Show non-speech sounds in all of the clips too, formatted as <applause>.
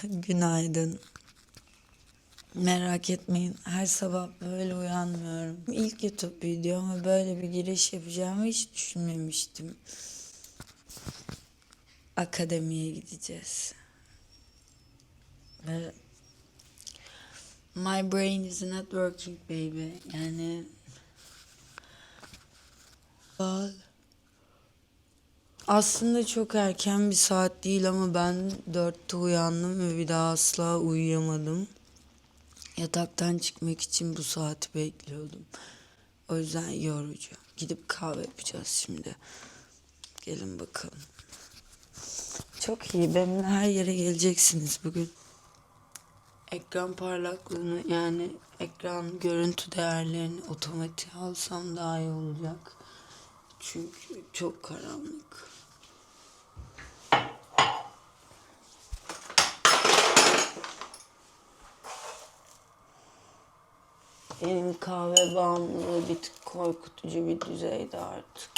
<laughs> Günaydın. Merak etmeyin her sabah böyle uyanmıyorum. İlk YouTube videoma böyle bir giriş yapacağımı hiç düşünmemiştim. Akademiye gideceğiz. Ve My brain is not working baby. Yani Well, aslında çok erken bir saat değil ama ben dörtte uyandım ve bir daha asla uyuyamadım. Yataktan çıkmak için bu saati bekliyordum. O yüzden yorucu. Gidip kahve yapacağız şimdi. Gelin bakalım. Çok iyi. Benimle her yere geleceksiniz bugün. Ekran parlaklığını yani ekran görüntü değerlerini otomatik alsam daha iyi olacak. Çünkü çok karanlık. Benim kahve bağımlılığı bir tık korkutucu bir düzeyde artık.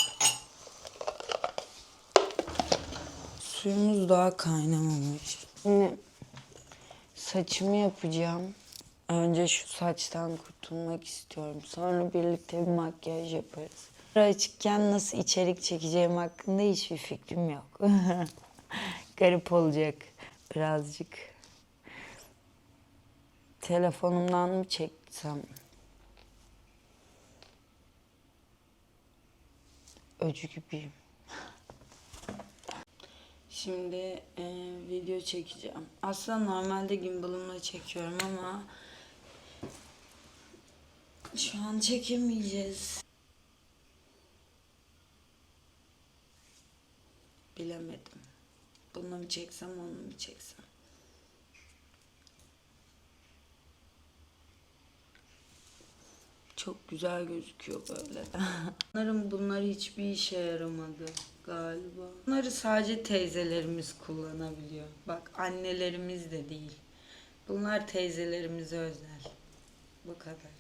Suyumuz daha kaynamamış. Şimdi saçımı yapacağım. Önce şu saçtan kurtulmak istiyorum. Sonra birlikte bir makyaj yaparız. Açıkken nasıl içerik çekeceğim hakkında hiçbir fikrim yok. <laughs> Garip olacak birazcık. Telefonumdan mı çeksem? Öcü gibiyim. Şimdi e, video çekeceğim. Aslında normalde gimbalımla çekiyorum ama şu an çekemeyeceğiz. Bilemedim. Bunu mu çeksem onu mu çeksem? Çok güzel gözüküyor böyle. <laughs> Sanırım bunlar hiçbir işe yaramadı galiba. Bunları sadece teyzelerimiz kullanabiliyor. Bak annelerimiz de değil. Bunlar teyzelerimize özel. Bu kadar.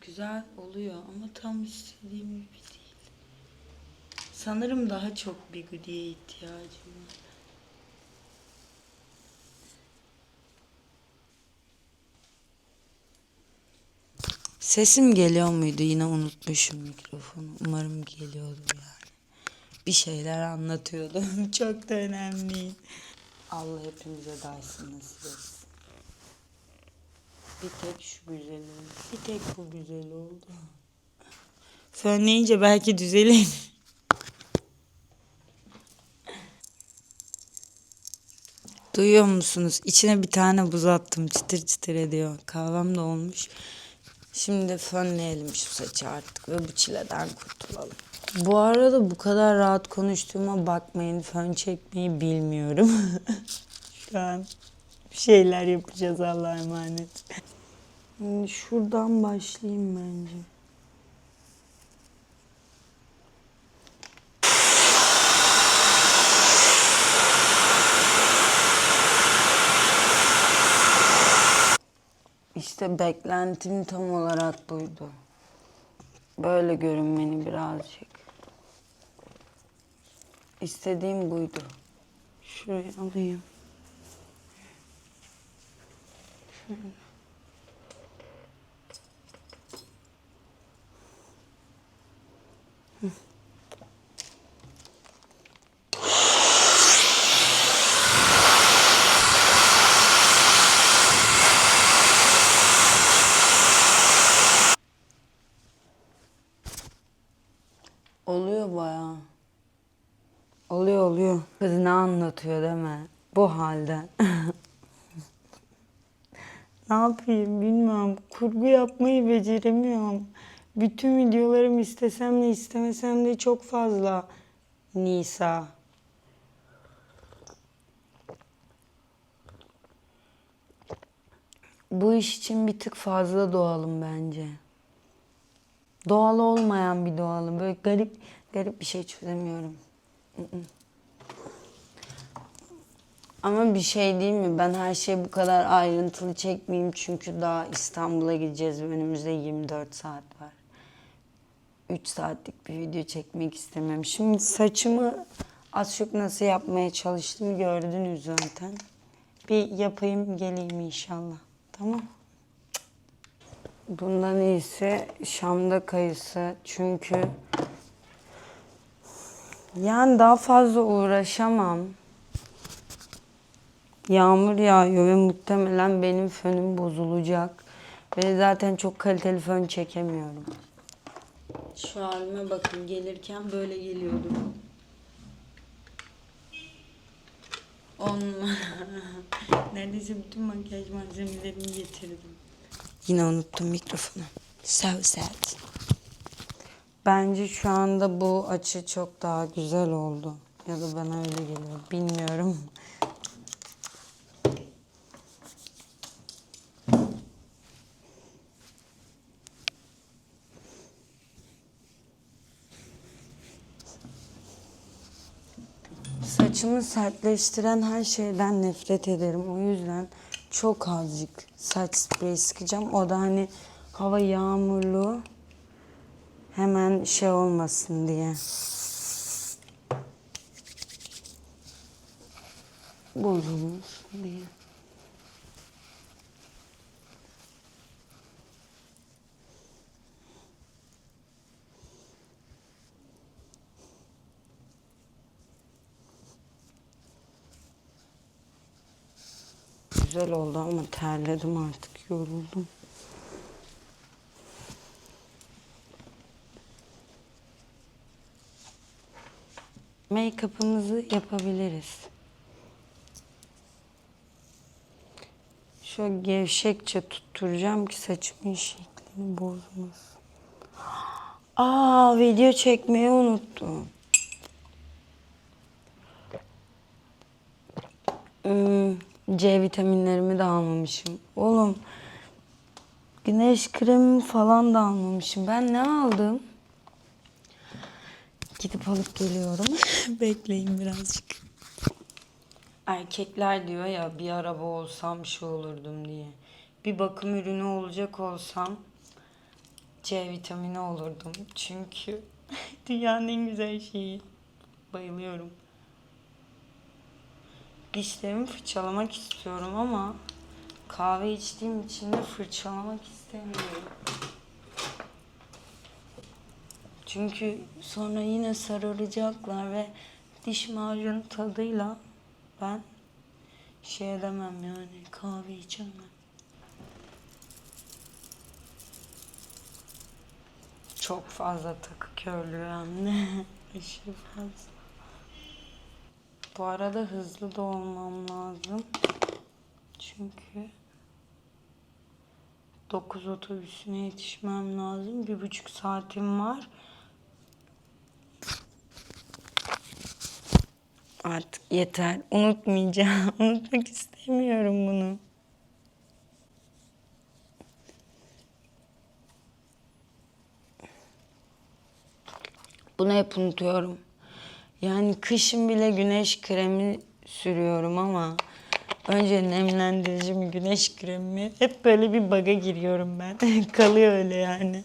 Güzel oluyor ama tam istediğim gibi değil. Sanırım daha çok bir güdiye ihtiyacım var. Sesim geliyor muydu? Yine unutmuşum mikrofonu. Umarım geliyordu yani. Bir şeyler anlatıyordum. <laughs> Çok da önemli. Allah hepimize Dyson nasip. Bir tek şu güzel. Bir tek bu güzel oldu. Fönleyince belki düzelir. Duyuyor musunuz? İçine bir tane buz attım. Çıtır çıtır ediyor. Kahvem de olmuş. Şimdi fönleyelim şu saçı artık ve bu çileden kurtulalım. Bu arada bu kadar rahat konuştuğuma bakmayın. Fön çekmeyi bilmiyorum. <laughs> şu an bir şeyler yapacağız Allah'a emanet. Şuradan başlayayım bence. İşte beklentim tam olarak buydu. Böyle görünmeni birazcık. İstediğim buydu. Şuraya alayım. Şöyle. Hı. Oluyor bayağı. Oluyor oluyor. Kız ne anlatıyor değil mi? Bu halde. ne yapayım bilmiyorum. Kurgu yapmayı beceremiyorum. Bütün videolarım istesem de istemesem de çok fazla Nisa. Bu iş için bir tık fazla doğalım bence. Doğal olmayan bir doğalım. Böyle garip garip bir şey çözemiyorum. Ama bir şey değil mi? Ben her şeyi bu kadar ayrıntılı çekmeyeyim çünkü daha İstanbul'a gideceğiz önümüzde 24 saat var. 3 saatlik bir video çekmek istemiyorum. Şimdi saçımı az çok nasıl yapmaya çalıştım gördünüz zaten. Bir yapayım geleyim inşallah. Tamam. Bundan iyisi Şam'da kayısı. Çünkü yani daha fazla uğraşamam. Yağmur yağıyor ve muhtemelen benim fönüm bozulacak. Ve zaten çok kaliteli fön çekemiyorum. Şu halime bakın gelirken böyle geliyordum. On <laughs> Neredeyse bütün makyaj malzemelerimi getirdim. Yine unuttum mikrofonu. So sad. Bence şu anda bu açı çok daha güzel oldu. Ya da bana öyle geliyor. Bilmiyorum. Saçımı sertleştiren her şeyden nefret ederim. O yüzden çok azıcık saç spreyi sıkacağım. O da hani hava yağmurlu hemen şey olmasın diye. Bozulmasın diye. Güzel oldu ama terledim artık yoruldum. Make-up'ımızı yapabiliriz. Şöyle gevşekçe tutturacağım ki saçımın şeklini bozmasın. Aa video çekmeyi unuttum. C vitaminlerimi de almamışım. Oğlum güneş kremi falan da almamışım. Ben ne aldım? Gidip alıp geliyorum. <laughs> Bekleyin birazcık. Erkekler diyor ya bir araba olsam şu olurdum diye. Bir bakım ürünü olacak olsam C vitamini olurdum. Çünkü <laughs> dünyanın en güzel şeyi. Bayılıyorum. Dişlerimi fırçalamak istiyorum ama kahve içtiğim için de fırçalamak istemiyorum. Çünkü sonra yine sararacaklar ve diş macunu tadıyla ben şey edemem yani kahve içemem. Çok fazla takı körlüğü hem de <laughs> aşırı fazla. Bu arada hızlı da olmam lazım. Çünkü 9 otobüsüne yetişmem lazım. Bir buçuk saatim var. Artık yeter. Unutmayacağım. <laughs> Unutmak istemiyorum bunu. Bunu hep unutuyorum. Yani kışın bile güneş kremi sürüyorum ama önce nemlendirici mi güneş kremi mi? Hep böyle bir baga giriyorum ben. <laughs> Kalıyor öyle yani.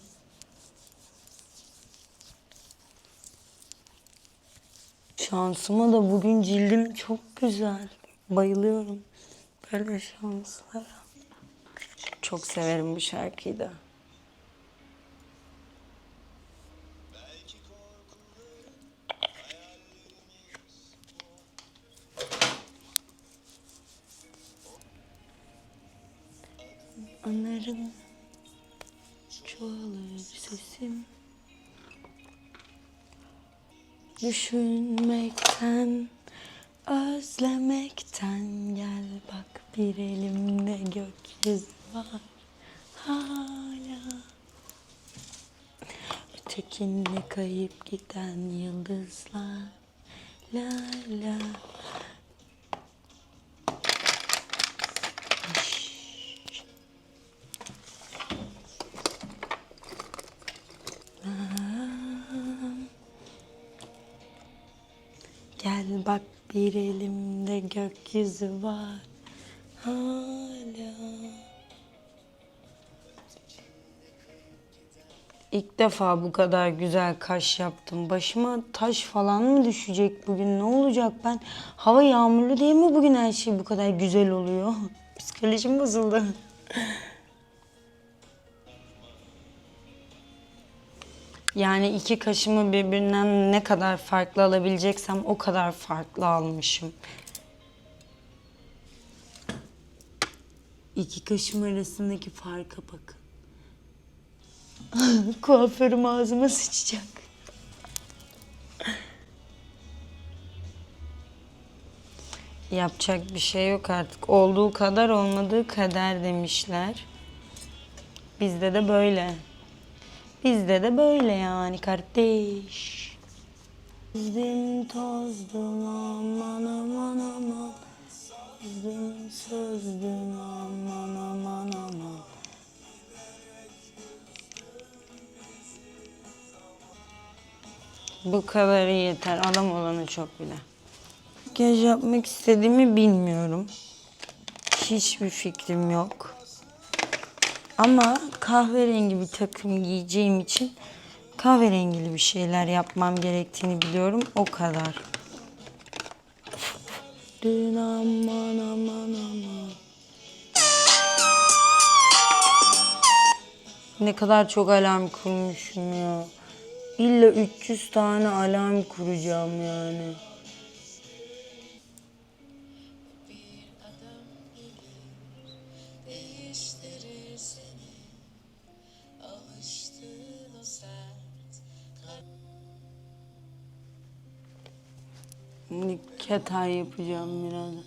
Şansıma da bugün cildim çok güzel. Bayılıyorum böyle şanslara. Çok severim bu şarkıyı da. Anlarım çoğalır sesim. Düşünmekten, özlemekten Gel bak bir elimde gökyüzü var. Hala. Ötekinde kayıp giden yıldızlar. La la Gel bak bir elimde gökyüzü var hala. İlk defa bu kadar güzel kaş yaptım. Başıma taş falan mı düşecek bugün? Ne olacak ben? Hava yağmurlu diye mi bugün her şey bu kadar güzel oluyor? <laughs> Psikolojim bozuldu. Yani iki kaşımı birbirinden ne kadar farklı alabileceksem o kadar farklı almışım. İki kaşım arasındaki farka bakın. <laughs> Kuaförüm ağzıma sıçacak. Yapacak bir şey yok artık. Olduğu kadar olmadığı kader demişler. Bizde de böyle. Bizde de böyle yani kardeş. Bizim tozdum aman aman aman. Bizim sözdüm aman aman aman. Bu kadarı yeter. Adam olanı çok bile. Makyaj yapmak istediğimi bilmiyorum. Hiçbir fikrim yok. Ama kahverengi bir takım giyeceğim için kahverengili bir şeyler yapmam gerektiğini biliyorum. O kadar. Dün aman aman aman. Ne kadar çok alarm kurmuşum ya. İlla 300 tane alarm kuracağım yani. Ketay yapacağım birazdan.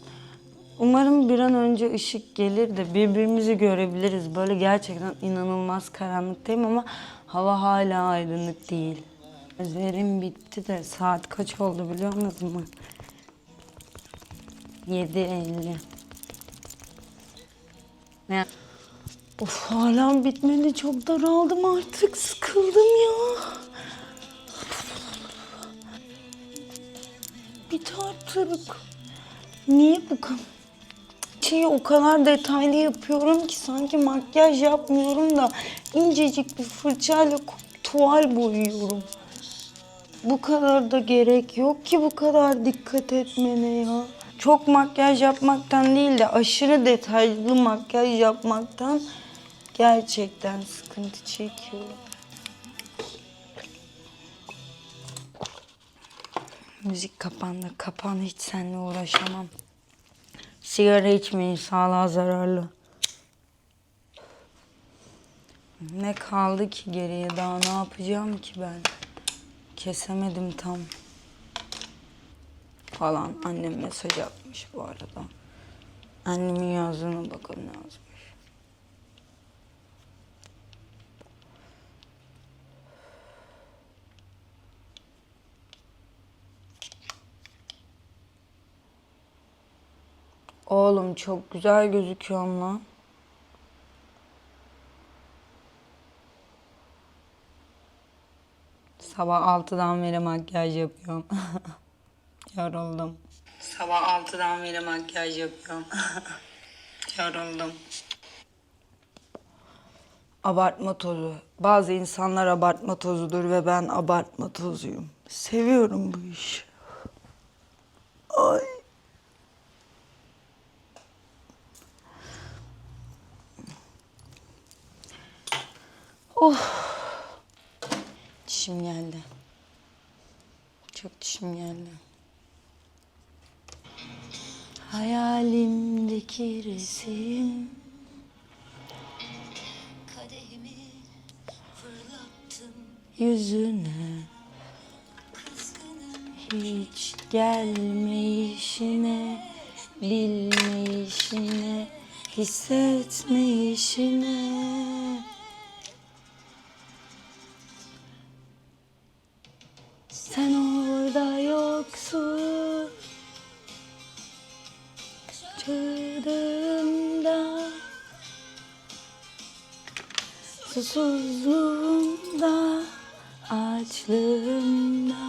Umarım bir an önce ışık gelir de birbirimizi görebiliriz. Böyle gerçekten inanılmaz karanlıktayım ama hava hala aydınlık değil. Gözlerim bitti de saat kaç oldu biliyor musunuz? 7.50. Ne? Of hala bitmedi. Çok daraldım artık. Sıkıldım ya. Bit artık. Niye bu kadar? Şeyi o kadar detaylı yapıyorum ki sanki makyaj yapmıyorum da incecik bir fırçayla tuval boyuyorum. Bu kadar da gerek yok ki bu kadar dikkat etmene ya. Çok makyaj yapmaktan değil de aşırı detaylı makyaj yapmaktan gerçekten sıkıntı çekiyorum. Müzik kapandı. Kapan hiç seninle uğraşamam. Sigara içmeyin sağlığa zararlı. Ne kaldı ki geriye daha ne yapacağım ki ben? Kesemedim tam. Falan annem mesaj atmış bu arada. Annemin yazdığına bakın ne Oğlum çok güzel gözüküyorsun lan. Sabah 6'dan beri makyaj yapıyorum. <laughs> Yoruldum. Sabah 6'dan beri makyaj yapıyorum. <laughs> Yoruldum. Abartma tozu. Bazı insanlar abartma tozudur ve ben abartma tozuyum. Seviyorum bu işi. Ay. Dişim geldi. Çok dişim geldi. Hayalimdeki resim. Yüzüne hiç gelmeyişine bilmeyişine hissetmeyişine sen orada yoksun. Çığlığımda susuzluğumda açlığımda.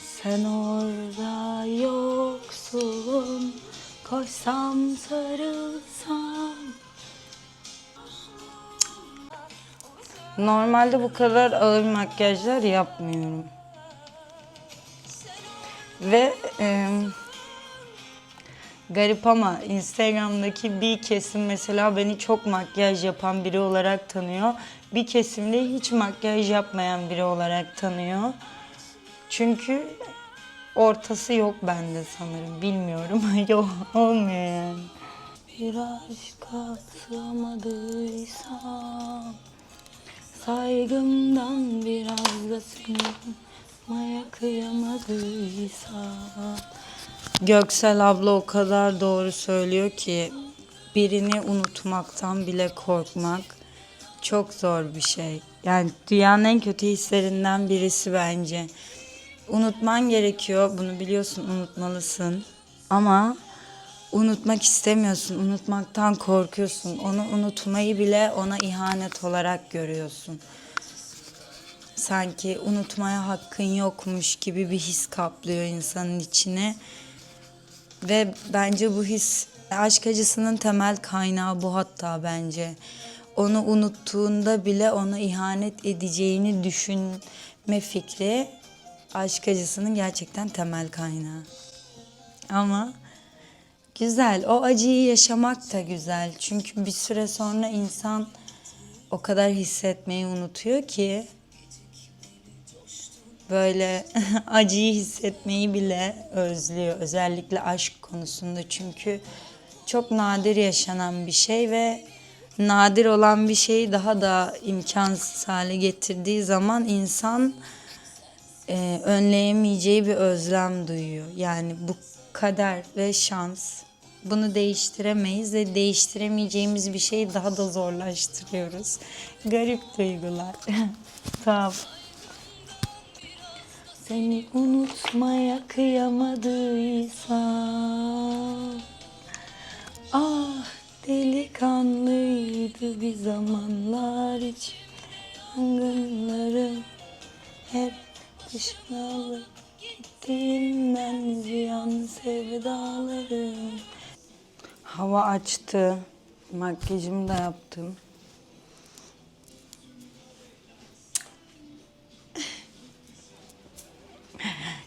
Sen orada yoksun. Koşsam sarılsam Normalde bu kadar ağır makyajlar yapmıyorum. Ve e, garip ama Instagram'daki bir kesim mesela beni çok makyaj yapan biri olarak tanıyor. Bir kesimde hiç makyaj yapmayan biri olarak tanıyor. Çünkü ortası yok bende sanırım. Bilmiyorum. <laughs> yok olmuyor yani. Bir aşka sığamadıysam Saygımdan biraz da sınırmaya kıyamadıysam Göksel abla o kadar doğru söylüyor ki birini unutmaktan bile korkmak çok zor bir şey. Yani dünyanın en kötü hislerinden birisi bence. Unutman gerekiyor. Bunu biliyorsun, unutmalısın. Ama unutmak istemiyorsun. Unutmaktan korkuyorsun. Onu unutmayı bile ona ihanet olarak görüyorsun. Sanki unutmaya hakkın yokmuş gibi bir his kaplıyor insanın içine. Ve bence bu his aşk acısının temel kaynağı bu hatta bence. Onu unuttuğunda bile ona ihanet edeceğini düşünme fikri aşk acısının gerçekten temel kaynağı. Ama güzel. O acıyı yaşamak da güzel. Çünkü bir süre sonra insan o kadar hissetmeyi unutuyor ki böyle <laughs> acıyı hissetmeyi bile özlüyor. Özellikle aşk konusunda çünkü çok nadir yaşanan bir şey ve nadir olan bir şeyi daha da imkansız hale getirdiği zaman insan e, önleyemeyeceği bir özlem duyuyor. Yani bu kader ve şans bunu değiştiremeyiz ve değiştiremeyeceğimiz bir şeyi daha da zorlaştırıyoruz. Garip duygular. <laughs> tamam. Seni unutmaya kıyamadıysam Ah delikanlıydı bir zamanlar için Yangınların hep dışına alıp gittiğimden ziyan sevdalarım Hava açtı. Makyajımı da yaptım.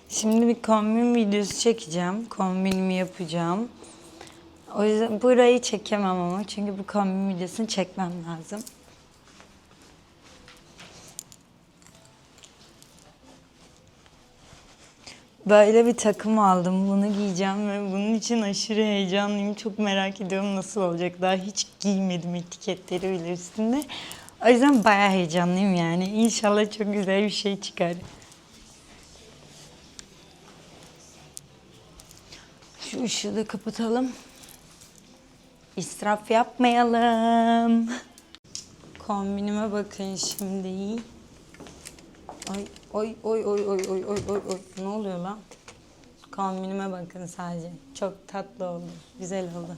Şimdi bir kombin videosu çekeceğim. Kombinimi yapacağım. O yüzden burayı çekemem ama çünkü bu kombin videosunu çekmem lazım. Böyle bir takım aldım. Bunu giyeceğim ve bunun için aşırı heyecanlıyım. Çok merak ediyorum nasıl olacak. Daha hiç giymedim etiketleri bile üstünde. O yüzden bayağı heyecanlıyım yani. İnşallah çok güzel bir şey çıkar. Şu ışığı da kapatalım. İsraf yapmayalım. Kombinime bakın şimdi. Ay oy oy oy oy oy oy oy oy. Ne oluyor lan? Kombinime bakın sadece. Çok tatlı oldu. Güzel oldu.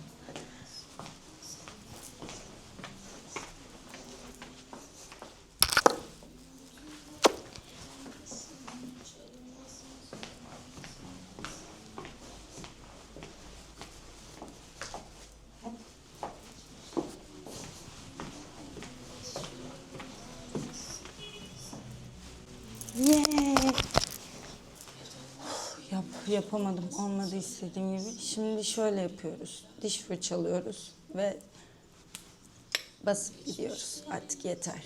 Yeah. Yap, yapamadım. Olmadı istediğim gibi. Şimdi şöyle yapıyoruz. Diş fırçalıyoruz ve basıp gidiyoruz. Artık yeter.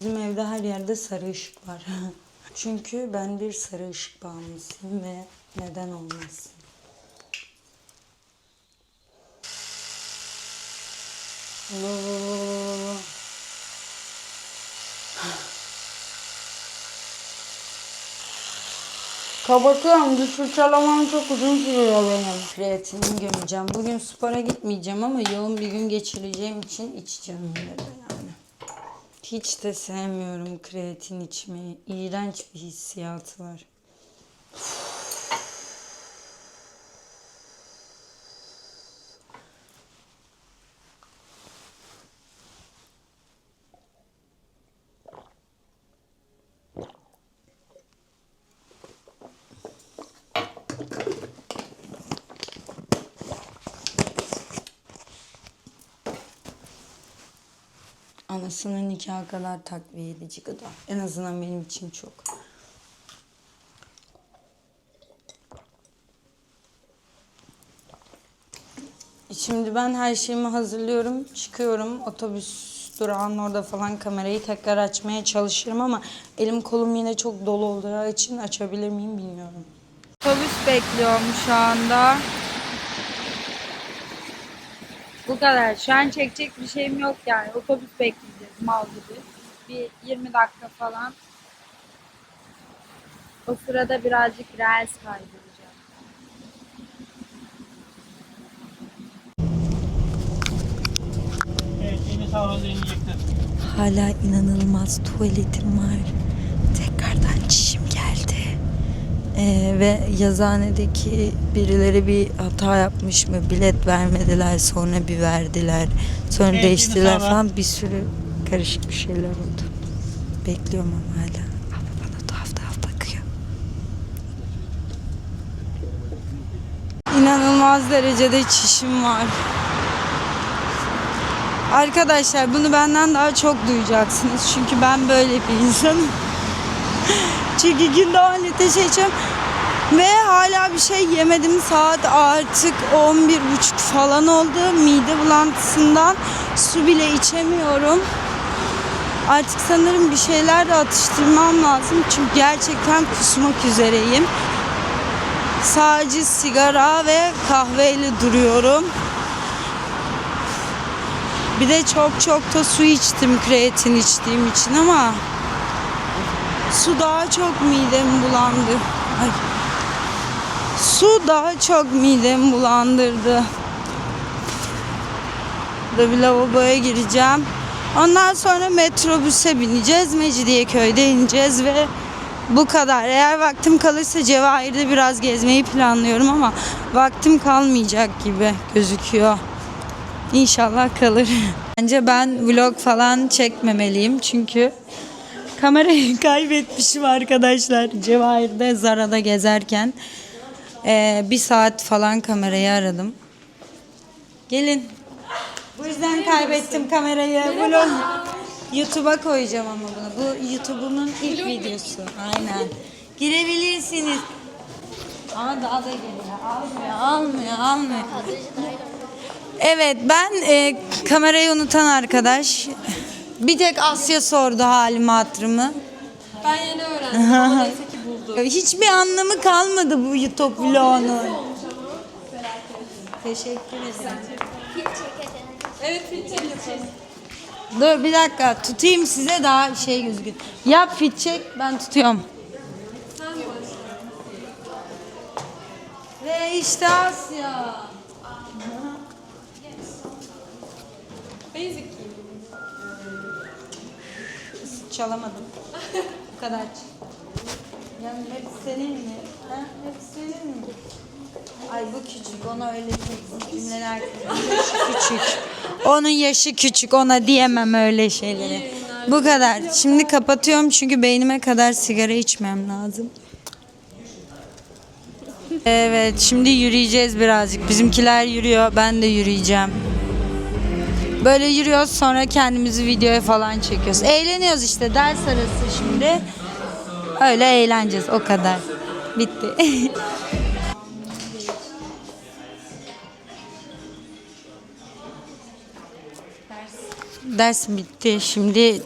Bizim evde her yerde sarı ışık var. <laughs> Çünkü ben bir sarı ışık bağımlısıyım ve neden olmasın? Kapatıyorum. Diş fırçalamam çok uzun sürüyor benim. Kreatinimi gömeceğim. Bugün spora gitmeyeceğim ama yoğun bir gün geçireceğim için içeceğim de yani. Hiç de sevmiyorum kreatin içmeyi. İğrenç bir hissiyatı var. Anasının nikahı kadar takviye edici gıda. En azından benim için çok. Şimdi ben her şeyimi hazırlıyorum. Çıkıyorum. Otobüs durağının orada falan kamerayı tekrar açmaya çalışırım ama elim kolum yine çok dolu olduğu için açabilir miyim bilmiyorum. Otobüs bekliyorum şu anda. Bu kadar. Şu an çekecek bir şeyim yok yani. Otobüs bekleyeceğiz mal gibi. Bir 20 dakika falan. O sırada birazcık reels kaydıracağım. Evet, yeni tavrını inecektir. Hala inanılmaz tuvaletim var. Tekrardan çişim geldi. Ee, ve yazıhanedeki birileri bir hata yapmış mı? Bilet vermediler sonra bir verdiler. Sonra Evet, değiştiler yine falan bir sürü karışık bir şeyler oldu. Bekliyorum ama hala. Ama bana tuhaf tuhaf bakıyor. İnanılmaz derecede çişim var. Arkadaşlar bunu benden daha çok duyacaksınız. Çünkü ben böyle bir insanım. <laughs> Çünkü günde 10 litre şey içiyorum. Ve hala bir şey yemedim. Saat artık 11.30 falan oldu. Mide bulantısından su bile içemiyorum. Artık sanırım bir şeyler de atıştırmam lazım. Çünkü gerçekten kusmak üzereyim. Sadece sigara ve kahveyle duruyorum. Bir de çok çok da su içtim kreatin içtiğim için ama su daha çok midemi bulandı. Ay. Su daha çok midemi bulandırdı. Burada bir lavaboya gireceğim. Ondan sonra metrobüse bineceğiz. Mecidiyeköy'de ineceğiz ve bu kadar. Eğer vaktim kalırsa Cevahir'de biraz gezmeyi planlıyorum ama vaktim kalmayacak gibi gözüküyor. İnşallah kalır. <laughs> Bence ben vlog falan çekmemeliyim çünkü kamerayı <laughs> kaybetmişim arkadaşlar. Cevahir'de Zara'da gezerken Ee, bir saat falan kamerayı aradım. Gelin. Bu yüzden kaybettim kamerayı. Vlog. YouTube'a koyacağım ama bunu. Bu YouTube'umun ilk videosu. Aynen. Girebilirsiniz. Ama daha da geliyor. Almıyor, almıyor, almıyor. Evet ben e, kamerayı unutan arkadaş. Bir tek Asya sordu halimi hatırımı. Ben yeni öğrendim ama <laughs> neyse ki buldum. Hiçbir anlamı kalmadı bu YouTube vlogunun. Teşekkür ederim. Evet fit check yapalım. Dur bir dakika tutayım size daha şey gözüküyor. Yap fit check ben tutuyorum. Ve işte Asya. Basic Çalamadım. Bu kadar. Yani hep senin mi? Ha? Hep senin mi? Ay bu küçük ona öyle cümleler küçük. Onun yaşı küçük ona diyemem öyle şeyleri. Bu kadar. Şimdi kapatıyorum çünkü beynime kadar sigara içmem lazım. Evet şimdi yürüyeceğiz birazcık. Bizimkiler yürüyor ben de yürüyeceğim. Böyle yürüyoruz sonra kendimizi videoya falan çekiyoruz. Eğleniyoruz işte ders arası şimdi. Öyle eğleneceğiz o kadar. Bitti. <laughs> Ders bitti. Şimdi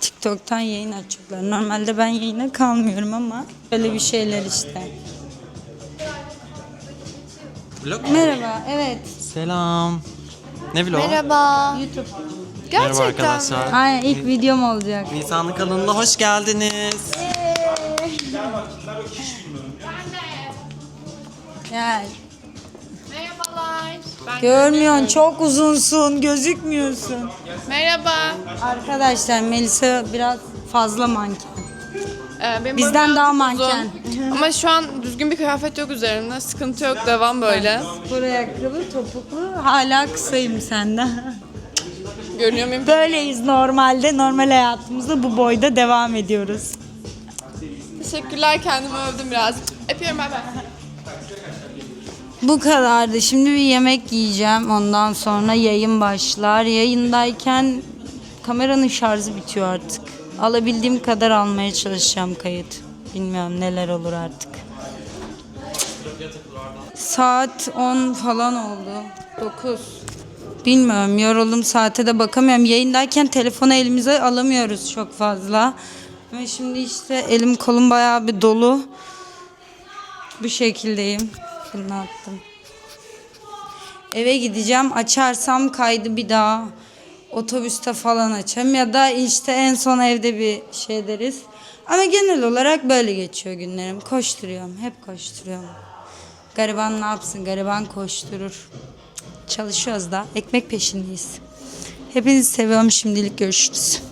TikTok'tan yayın açıklar. Normalde ben yayına kalmıyorum ama böyle bir şeyler işte. Vlog Merhaba, evet. Selam. Ne vlog? Merhaba. YouTube. Merhaba arkadaşlar. Aynen ilk videom olacak. Nisan'ın kanalına hoş geldiniz. Gel. Görmüyorsun, çok uzunsun, gözükmüyorsun. Merhaba. Arkadaşlar Melisa biraz fazla manken. Ee, benim Bizden boyum daha biraz manken. uzun. <laughs> Ama şu an düzgün bir kıyafet yok üzerimde. Sıkıntı yok. Devam böyle. Spor ayakkabı, topuklu, hala kısayım senden. <laughs> Görünüyor muyum? Böyleyiz normalde, normal hayatımızda bu boyda devam ediyoruz. Teşekkürler. Kendimi övdüm biraz. Öpüyorum. Bay bay. Bu kadardı. Şimdi bir yemek yiyeceğim. Ondan sonra yayın başlar. Yayındayken kameranın şarjı bitiyor artık. Alabildiğim kadar almaya çalışacağım kayıt. Bilmiyorum neler olur artık. Saat 10 falan oldu. 9. Bilmiyorum yoruldum saate de bakamıyorum. Yayındayken telefonu elimize alamıyoruz çok fazla. Ve şimdi işte elim kolum bayağı bir dolu. Bu şekildeyim. Bunu attım. Eve gideceğim. Açarsam kaydı bir daha otobüste falan açarım ya da işte en son evde bir şey deriz. Ama genel olarak böyle geçiyor günlerim. Koşturuyorum. Hep koşturuyorum. Gariban ne yapsın? Gariban koşturur. Çalışıyoruz da. Ekmek peşindeyiz. Hepinizi seviyorum. Şimdilik görüşürüz.